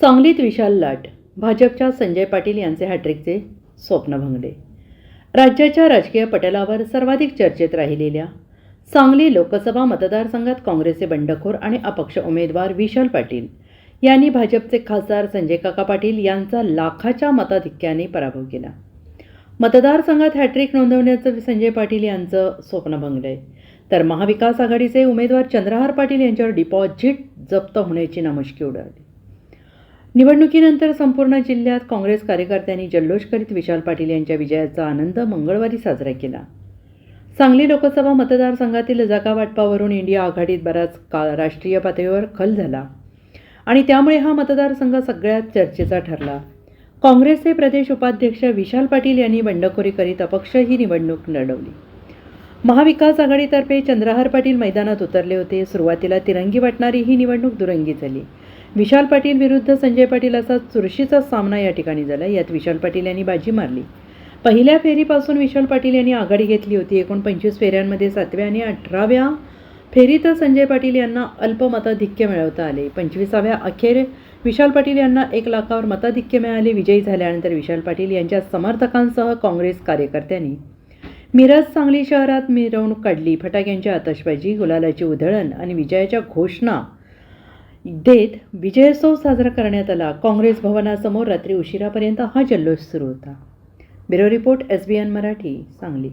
सांगलीत विशाल लाट भाजपच्या संजय पाटील यांचे हॅट्रिकचे स्वप्न भंगले. राज्याच्या राजकीय पटलावर सर्वाधिक चर्चेत राहिलेल्या सांगली लोकसभा मतदारसंघात काँग्रेसचे बंडखोर आणि अपक्ष उमेदवार विशाल पाटील यांनी भाजपचे खासदार संजय काका पाटील यांचा लाखाच्या मताधिक्याने पराभव केला. मतदारसंघात हॅट्रिक नोंदवण्याचं संजय पाटील यांचं स्वप्न भंगलंय. तर महाविकास आघाडीचे उमेदवार चंद्रहार पाटील यांच्यावर डिपॉझिट जप्त होण्याची नामुष्की उडाली. निवडणुकीनंतर संपूर्ण जिल्ह्यात काँग्रेस कार्यकर्त्यांनी जल्लोष करीत विशाल पाटील यांच्या विजयाचा आनंद मंगळवारी साजरा केला. सांगली लोकसभा मतदारसंघातील जागा वाटपावरून इंडिया आघाडीत बराच काळ राष्ट्रीय पातळीवर खल झाला आणि त्यामुळे हा मतदारसंघ सगळ्यात चर्चेचा ठरला. काँग्रेसचे प्रदेश उपाध्यक्ष विशाल पाटील यांनी बंडखोरी करीत अपक्ष ही निवडणूक लढवली. महाविकास आघाडीतर्फे चंद्रहार पाटील मैदानात उतरले होते. सुरुवातीला तिरंगी वाटणारी ही निवडणूक दुरंगी झाली. विशाल पाटील विरुद्ध संजय पाटील असा चुरशीचा सामना या ठिकाणी झाला. यात विशाल पाटील यांनी बाजी मारली. पहिल्या फेरीपासून विशाल पाटील यांनी आघाडी घेतली होती. एकूण पंचवीस फेऱ्यांमध्ये सातव्या आणि अठराव्या फेरीत संजय पाटील यांना अल्प मताधिक्य मिळवता आले. पंचवीसाव्या अखेर विशाल पाटील यांना एक लाखावर मताधिक्य मिळाले. विजयी झाल्यानंतर विशाल पाटील यांच्या समर्थकांसह काँग्रेस कार्यकर्त्यांनी मिरज सांगली शहरात मिरवणूक काढली. फटाक्यांची आतषबाजी गुलालाची उधळण आणि विजयाच्या घोषणा देत विजयोत्सव साजरा करण्यात आला. काँग्रेस भवनासमोर रात्री उशिरापर्यंत हा जल्लोष सुरू होता. Bureau report S B N Marathi Sangli.